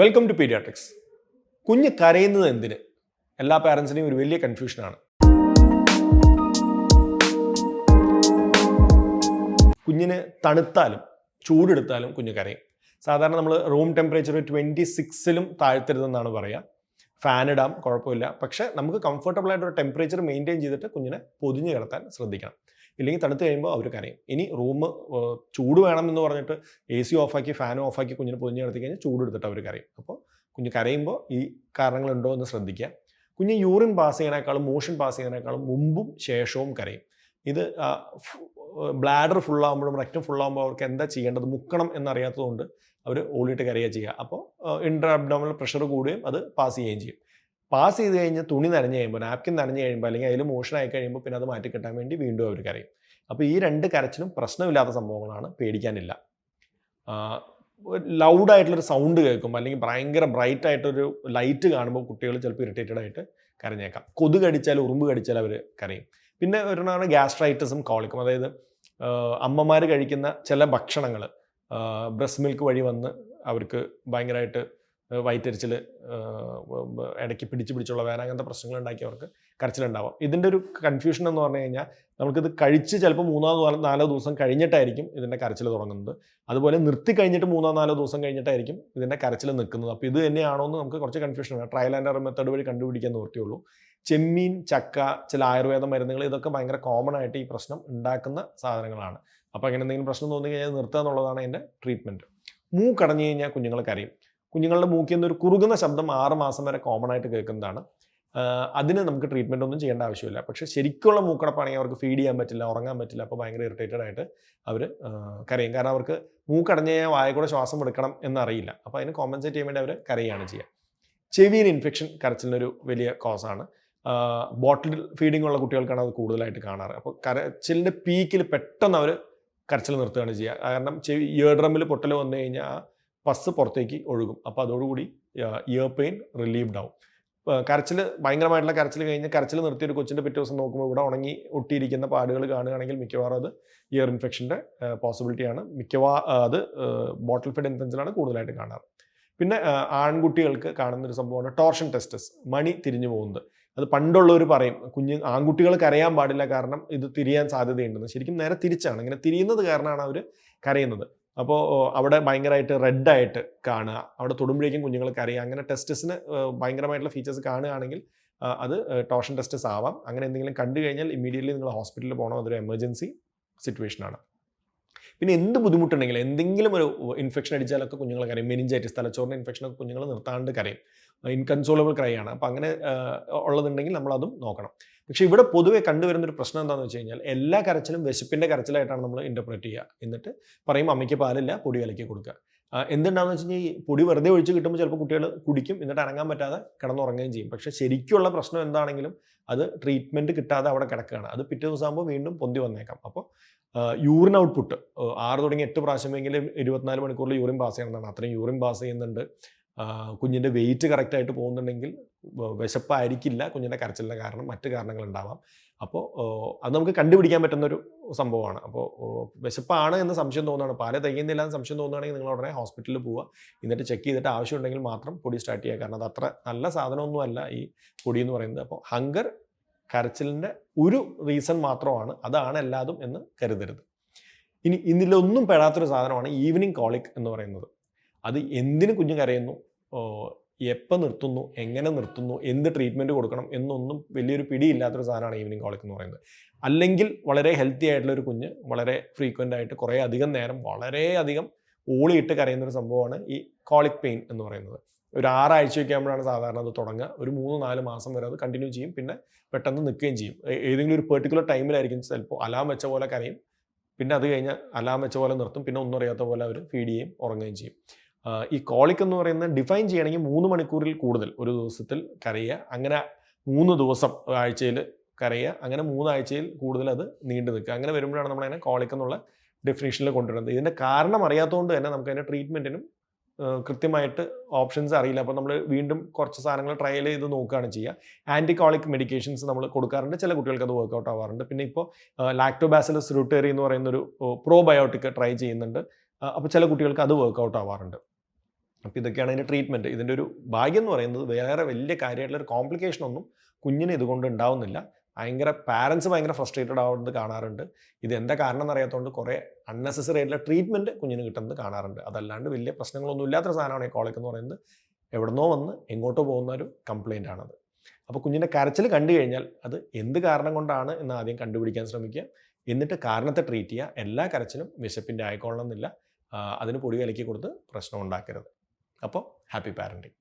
Welcome to paediatrics കുഞ്ഞ് കരയുന്നത് എന്തിന്? എല്ലാ പാരൻസിനെയും ഒരു വലിയ കൺഫ്യൂഷനാണ് കുഞ്ഞിന് തണുത്താലും ചൂടെടുത്താലും കുഞ്ഞ് കരയും. സാധാരണ നമ്മൾ റൂം ടെമ്പറേച്ചർ ട്വന്റി സിക്സിലും താഴ്ത്തരുതെന്നാണ് പറയുക ഫാൻ ഇടാം കുഴപ്പമില്ല. പക്ഷേ നമുക്ക് കംഫർട്ടബിൾ ആയിട്ട് ഒരു ടെമ്പറേച്ചർ മെയിന്റെയിൻ ചെയ്തിട്ട് കുഞ്ഞിനെ പൊതിഞ്ഞ് കിടത്താൻ ശ്രദ്ധിക്കണം. ഇല്ലെങ്കിൽ തണുത്ത് കഴിയുമ്പോൾ അവർ കരയും. ഇനി റൂം ചൂട് വേണം എന്ന് പറഞ്ഞിട്ട് എ സി ഓഫാക്കി ഫാൻ ഓഫാക്കി കുഞ്ഞിനെ പൊതിഞ്ഞ് കിടത്തി കഴിഞ്ഞാൽ ചൂടെടുത്തിട്ട് അവർ കരയും. അപ്പോൾ കുഞ്ഞ് കരയുമ്പോൾ ഈ കാരണങ്ങളുണ്ടോ എന്ന് ശ്രദ്ധിക്കുക. കുഞ്ഞ് യൂറിൻ പാസ് ചെയ്യുന്നതിനേക്കാളും മോഷൻ പാസ് ചെയ്യുന്നതിനേക്കാളും മുമ്പും ശേഷവും കരയും. ഇത് ബ്ലാഡർ ഫുള്ളാകുമ്പോഴും റെക്റ്റം ഫുള്ളാകുമ്പോൾ അവർക്ക് എന്താ ചെയ്യേണ്ടത്? മുക്കണം എന്നറിയാത്തതുകൊണ്ട് അവർ ഓളിയിട്ട് കരയുക ചെയ്യുക. അപ്പോൾ ഇന്റർ പ്രഷർ കൂടുകയും അത് പാസ് ചെയ്യുകയും ചെയ്യും. പാസ് ചെയ്ത് കഴിഞ്ഞ് തുണി നനഞ്ഞു കഴിയുമ്പോൾ നാപ്കിൻ നനഞ്ഞു കഴിയുമ്പോൾ അല്ലെങ്കിൽ അതിൽ മോഷൻ ആയി കഴിയുമ്പോൾ പിന്നെ അത് മാറ്റി കിട്ടാൻ വേണ്ടി വീണ്ടും അവർ കരയും. അപ്പോൾ ഈ രണ്ട് കരച്ചിലും പ്രശ്നമില്ലാത്ത സംഭവങ്ങളാണ്. പേടിക്കാനില്ല. ലൗഡായിട്ടുള്ളൊരു സൗണ്ട് കേൾക്കുമ്പോൾ അല്ലെങ്കിൽ ഭയങ്കര ബ്രൈറ്റ് ആയിട്ടൊരു ലൈറ്റ് കാണുമ്പോൾ കുട്ടികൾ ചിലപ്പോൾ ഇറിറ്റേറ്റഡ് ആയിട്ട് കരഞ്ഞേക്കാം. കൊതു കടിച്ചാൽ ഉറുമ്പ് കടിച്ചാൽ അവർ കരയും. പിന്നെ ഒരെണ്ണമാണ് ഗ്യാസ്ട്രൈറ്റിസും കോളിക്കും അതായത് അമ്മമാർ കഴിക്കുന്ന ചില ഭക്ഷണങ്ങൾ ബ്രസ്റ്റ് മിൽക്ക് വഴി വന്ന് അവർക്ക് ഭയങ്കരമായിട്ട് വയറ്റരിച്ചിൽ ഇടയ്ക്ക് പിടിച്ച് പിടിച്ചുള്ള വേന അങ്ങനത്തെ പ്രശ്നങ്ങൾ ഉണ്ടാക്കി അവർക്ക് കരച്ചിലുണ്ടാവാം. ഇതിന്റെ ഒരു കൺഫ്യൂഷൻ എന്ന് പറഞ്ഞു കഴിഞ്ഞാൽ നമുക്കിത് കഴിച്ച് ചിലപ്പോൾ മൂന്നോ നാലോ നാലോ ദിവസം കഴിഞ്ഞിട്ടായിരിക്കും ഇതിന്റെ കരച്ചിൽ തുടങ്ങുന്നത്. അതുപോലെ നിർത്തി കഴിഞ്ഞിട്ട് മൂന്നോ നാലോ ദിവസം കഴിഞ്ഞിട്ടായിരിക്കും ഇതിന്റെ കരച്ചിൽ നിൽക്കുന്നത്. അപ്പോൾ ഇത് തന്നെയാണോ എന്ന് നമുക്ക് കുറച്ച് കൺഫ്യൂഷൻ ആണ്. ട്രയൽ ആൻഡ് മെത്തേഡ് വഴി കണ്ടുപിടിക്കാൻ നിർത്തിയുള്ളൂ ചെമ്മീൻ ചക്ക ചില ആയുർവേദ മരുന്നുകൾ ഇതൊക്കെ ഭയങ്കര കോമൺ ആയിട്ട് ഈ പ്രശ്നം ഉണ്ടാക്കുന്ന സാധനങ്ങളാണ്. അപ്പോൾ അങ്ങനെ എന്തെങ്കിലും പ്രശ്നം തോന്നി കഴിഞ്ഞാൽ നിർത്തുക എന്നുള്ളതാണ് എന്റെ ട്രീറ്റ്മെന്റ് മൂക്കടഞ്ഞു കഴിഞ്ഞാൽ കുഞ്ഞുങ്ങൾ കരയും. കുഞ്ഞുങ്ങളുടെ മൂക്കിൽ നിന്ന് ഒരു കുറുകുന്ന ശബ്ദം ആറ് മാസം വരെ കോമൺ ആയിട്ട് കേൾക്കുന്നതാണ്. അതിന് നമുക്ക് ട്രീറ്റ്മെന്റ് ഒന്നും ചെയ്യേണ്ട ആവശ്യമില്ല. പക്ഷേ ശരിക്കുള്ള മൂക്കടപ്പാണെങ്കിൽ അവർക്ക് ഫീഡ് ചെയ്യാൻ പറ്റില്ല ഉറങ്ങാൻ പറ്റില്ല അപ്പോൾ ഭയങ്കര ഇറിറ്റേറ്റഡ് ആയിട്ട് അവർ കരയും. കാരണം അവർക്ക് മൂക്കടഞ്ഞ് കഴിഞ്ഞാൽ വായ കൂടെ ശ്വാസം എടുക്കണം എന്നറിയില്ല. അപ്പോൾ അതിന് കോമ്പൻസേറ്റ് ചെയ്യാൻ വേണ്ടി അവർ കരയാണ് ചെയ്യുക. ചെവിയിൽ ഇൻഫെക്ഷൻ കരച്ചിലിനൊരു വലിയ കോസാണ് ബോട്ടിൽ ഫീഡിംഗ് ഉള്ള കുട്ടികൾക്കാണ് അത് കൂടുതലായിട്ട് കാണാറ്. അപ്പോൾ കരച്ചിലിന്റെ പീക്കിൽ പെട്ടെന്ന് അവർ കരച്ചിൽ നിർത്തുകയാണ് ചെയ്യുക. കാരണം ചെവി ഇയർ ഡ്രമ്മിൽ പൊട്ടൽ വന്നു കഴിഞ്ഞാൽ പസ് പുറത്തേക്ക് ഒഴുകും. അപ്പോൾ അതോടുകൂടി ഇയർ പെയിൻ റിലീവ്ഡ് ആവും. കരച്ചിൽ ഭയങ്കരമായിട്ടുള്ള കരച്ചിൽ കഴിഞ്ഞ് കരച്ചിൽ നിർത്തിയ ഒരു കൊച്ചിന്റെ പിറ്റേ ദിവസം നോക്കുമ്പോൾ ഇവിടെ ഉണങ്ങി ഒട്ടിയിരിക്കുന്ന പാടുകൾ കാണുകയാണെങ്കിൽ മിക്കവാറും അത് ഇയർ ഇൻഫെക്ഷന്റെ പോസിബിലിറ്റിയാണ് മിക്കവാറും അത് ബോട്ടിൽ ഫെഡ് ഇൻഫെക്ഷനാണ് കൂടുതലായിട്ട് കാണാറ്. പിന്നെ ആൺകുട്ടികൾക്ക് കാണുന്ന ഒരു സംഭവമാണ് ടോർഷൻ ടെസ്റ്റസ് മണി തിരിഞ്ഞു പോകുന്നത്. അത് പണ്ടുള്ളവർ പറയും കുഞ്ഞ് ആൺകുട്ടികൾ കരയാൻ പാടില്ല കാരണം ഇത് തിരിയാൻ സാധ്യതയുണ്ടെന്ന്. ശരിക്കും നേരെ തിരിച്ചാണ്. ഇങ്ങനെ തിരിയുന്നത് കാരണമാണ് അവർ കരയുന്നത്. അപ്പോൾ അവിടെ ഭയങ്കരമായിട്ട് റെഡായിട്ട് കാണുക. അവിടെ തൊടുമ്പോഴേക്കും കുഞ്ഞുങ്ങൾക്ക് അറിയാം അങ്ങനെ ടെസ്റ്റസിന് ഭയങ്കരമായിട്ടുള്ള ഫീച്ചേഴ്സ് കാണുകയാണെങ്കിൽ അത് ടോഷൻ ടെസ്റ്റസ് ആവാം. അങ്ങനെ എന്തെങ്കിലും കണ്ടു കഴിഞ്ഞാൽ ഇമ്മീഡിയറ്റ്ലി നിങ്ങൾ ഹോസ്പിറ്റലിൽ പോകണം? അതൊരു എമർജൻസി സിറ്റുവേഷനാണ് പിന്നെ എന്ത് ബുദ്ധിമുട്ടുണ്ടെങ്കിലും എന്തെങ്കിലും ഒരു ഇൻഫെക്ഷൻ അടിച്ചാലൊക്കെ കുഞ്ഞുങ്ങൾ കരയും. മെനിഞ്ചൈറ്റിസ് തലച്ചോറിന് ഇൻഫെക്ഷനൊക്കെ കുഞ്ഞുങ്ങൾ നിർത്താണ്ട് കരയും. ഇൻകൺസോളബിൾ ക്രൈയാണ് അപ്പോൾ അങ്ങനെ ഉള്ളതുണ്ടെങ്കിൽ നമ്മളതും നോക്കണം. പക്ഷേ ഇവിടെ പൊതുവേ കണ്ടുവരുന്ന ഒരു പ്രശ്നം എന്താണെന്ന് വെച്ച് കഴിഞ്ഞാൽ എല്ലാ കരച്ചിലും വിശപ്പിന്റെ കരച്ചിലായിട്ടാണ് നമ്മൾ ഇന്റർപ്രറ്റ് ചെയ്യുക. എന്നിട്ട് പറയും അമ്മയ്ക്ക് പാലില്ല പൊടി കലക്കി കൊടുക്കുക. എന്തുണ്ടാന്ന് വെച്ച് കഴിഞ്ഞാൽ ഈ പൊടി വെറുതെ ഒഴിച്ച് കിട്ടുമ്പോൾ ചിലപ്പോൾ കുട്ടികൾ കുടിക്കും എന്നിട്ട് അനങ്ങാൻ പറ്റാതെ കിടന്നുറങ്ങുകയും ചെയ്യും. പക്ഷേ ശരിക്കുള്ള പ്രശ്നം എന്താണെങ്കിലും അത് ട്രീറ്റ്മെന്റ് കിട്ടാതെ അവിടെ കിടക്കുകയാണ്. അത് പിറ്റേ ദിവസം ആകുമ്പോൾ വീണ്ടും പൊന്തി വന്നേക്കാം. അപ്പോൾ യൂറിൻ ഔട്ട്പുട്ട് ആറ് തുടങ്ങി എട്ട് പ്രാവശ്യമെങ്കിലും ഇരുപത്തിനാല് മണിക്കൂറിൽ യൂറിൻ പാസ് ചെയ്യണമെന്നാണ് അത്രയും യൂറിൻ പാസ് ചെയ്യുന്നുണ്ട്. കുഞ്ഞിന്റെ വെയിറ്റ് കറക്റ്റായിട്ട് പോകുന്നുണ്ടെങ്കിൽ വിശപ്പായിരിക്കില്ല കുഞ്ഞിന്റെ കരച്ചിലിന്റെ കാരണം മറ്റു കാരണങ്ങൾ ഉണ്ടാവാം അപ്പോൾ അത് നമുക്ക് കണ്ടുപിടിക്കാൻ പറ്റുന്നൊരു സംഭവമാണ്. അപ്പോൾ വിശപ്പാണ് എന്ന് സംശയം തോന്നുകയാണ്. പാൽ തികയുന്നില്ല എന്ന് സംശയം തോന്നുകയാണെങ്കിൽ നിങ്ങൾ ഉടനെ ഹോസ്പിറ്റലിൽ പോവുക. എന്നിട്ട് ചെക്ക് ചെയ്തിട്ട് ആവശ്യമുണ്ടെങ്കിൽ മാത്രം പൊടി സ്റ്റാർട്ട് ചെയ്യുക. കാരണം അത് അത്ര നല്ല സാധനമൊന്നുമല്ല ഈ പൊടി എന്ന് പറയുന്നത്. അപ്പോൾ ഹങ്കർ കരച്ചിലിന്റെ ഒരു റീസൺ മാത്രമാണ്. അതാണ് എല്ലാതും എന്ന് കരുതരുത്. ഇനി ഇതിലൊന്നും പെടാത്തൊരു സാധനമാണ് ഈവനിങ് കോളിക് എന്ന് പറയുന്നത്. അത് എന്തിനു കുഞ്ഞ് കരയുന്നു? എപ്പോൾ നിർത്തുന്നു എങ്ങനെ നിർത്തുന്നു എന്ത് ട്രീറ്റ്മെന്റ് കൊടുക്കണം എന്നൊന്നും വലിയൊരു പിടിയില്ലാത്തൊരു സാധനമാണ് ഈവനിങ് കോളിക് എന്ന് പറയുന്നത്. അല്ലെങ്കിൽ വളരെ ഹെൽത്തി ആയിട്ടുള്ള ഒരു കുഞ്ഞ് വളരെ ഫ്രീക്വന്റ് ആയിട്ട് കുറേ അധികം നേരം വളരെയധികം ഓളിയിട്ട് കരയുന്ന ഒരു സംഭവമാണ് ഈ കോളിക് പെയിൻ എന്ന് പറയുന്നത്. ഒരു ആറാഴ്ചയൊക്കെ ആകുമ്പോഴാണ് സാധാരണ അത് തുടങ്ങുക. ഒരു മൂന്ന് നാല് മാസം വരെ അത് കണ്ടിന്യൂ ചെയ്യും. പിന്നെ പെട്ടെന്ന് നിൽക്കുകയും ചെയ്യും. ഏതെങ്കിലും ഒരു പെർട്ടിക്കുലർ ടൈമിലായിരിക്കും ചിലപ്പോൾ അലാം വെച്ച പോലെ കരയും. പിന്നെ അത് കഴിഞ്ഞാൽ അലാം വെച്ച പോലെ നിർത്തും. പിന്നെ ഒന്നും അറിയാത്ത പോലെ അവർ ഫീഡ് ചെയ്യും ഉറങ്ങുകയും ചെയ്യും. ഈ കോളിക് എന്ന് പറയുന്നത് ഡിഫൈൻ ചെയ്യണമെങ്കിൽ മൂന്ന് മണിക്കൂറിൽ കൂടുതൽ ഒരു ദിവസത്തിൽ കരയുക. അങ്ങനെ മൂന്ന് ദിവസം ആഴ്ചയിൽ കരയുക. അങ്ങനെ മൂന്നാഴ്ചയിൽ കൂടുതൽ അത് നീണ്ടു നിൽക്കുക. അങ്ങനെ വരുമ്പോഴാണ് നമ്മൾ അതിനെ കോളിക് എന്നുള്ള ഡെഫിനേഷനിൽ കൊണ്ടുവരുന്നത്. ഇതിന്റെ കാരണം അറിയാത്തതുകൊണ്ട് തന്നെ നമുക്ക് അതിന്റെ ട്രീറ്റ്മെന്റിനും കൃത്യമായിട്ട് ഓപ്ഷൻസ് അറിയില്ല. അപ്പോൾ നമ്മൾ വീണ്ടും കുറച്ച് സാധനങ്ങൾ ട്രയൽ ചെയ്ത് നോക്കുകയാണ് ചെയ്യുക. ആന്റികോളിക് മെഡിക്കേഷൻസ് നമ്മൾ കൊടുക്കാറുണ്ട്. ചില കുട്ടികൾക്ക് അത് വർക്കൗട്ട് ആവാറുണ്ട്. പിന്നെ ഇപ്പോൾ ലാക്ടോബാസിലസ് റൂട്ടേറി എന്ന് പറയുന്നൊരു പ്രോബയോട്ടിക് ട്രൈ ചെയ്യുന്നുണ്ട്. അപ്പോൾ ചില കുട്ടികൾക്ക് അത് വർക്കൗട്ട് ആവാറുണ്ട്. അപ്പോൾ ഇതൊക്കെയാണ് അതിന്റെ ട്രീറ്റ്മെന്റ് ഇതിന്റെ ഒരു ഭാഗ്യം എന്ന് പറയുന്നത് വേറെ വലിയ കാര്യമായിട്ടുള്ള ഒരു കോംപ്ലിക്കേഷൻ ഒന്നും കുഞ്ഞിന് ഇതുകൊണ്ട് ഉണ്ടാവുന്നില്ല. ഭയങ്കര പാരൻസ് ഭയങ്കര ഫ്രസ്ട്രേറ്റഡ് ആവുന്നത് കാണാറുണ്ട്. ഇത് എന്താ കാരണം എന്നറിയാത്തതുകൊണ്ട് കുറേ അൺനെസസറി ആയിട്ടുള്ള ട്രീറ്റ്മെന്റ് കുഞ്ഞിന് കിട്ടുന്നത് കാണാറുണ്ട്. അതല്ലാണ്ട് വലിയ പ്രശ്നങ്ങളൊന്നും ഇല്ലാത്തൊരു സാധനമാണ് ഈ കോളേജ് എന്ന് പറയുന്നത്. എവിടുന്നോ വന്ന് എങ്ങോട്ടോ പോകുന്ന ഒരു കംപ്ലയിന്റ് ആണത്. അപ്പോൾ കുഞ്ഞിന്റെ കരച്ചിൽ കണ്ടു കഴിഞ്ഞാൽ അത് എന്ത് കാരണം കൊണ്ടാണ് എന്ന് ആദ്യം കണ്ടുപിടിക്കാൻ ശ്രമിക്കുക. എന്നിട്ട് കാരണത്തെ ട്രീറ്റ് ചെയ്യുക. എല്ലാ കരച്ചിലും വിശപ്പിന്റെ ആയിക്കൊള്ളണമെന്നില്ല. അതിന് പൊടി കലക്കി കൊടുത്ത് പ്രശ്നം ഉണ്ടാക്കരുത്. അപ്പോൾ ഹാപ്പി പാരൻറ്റിങ്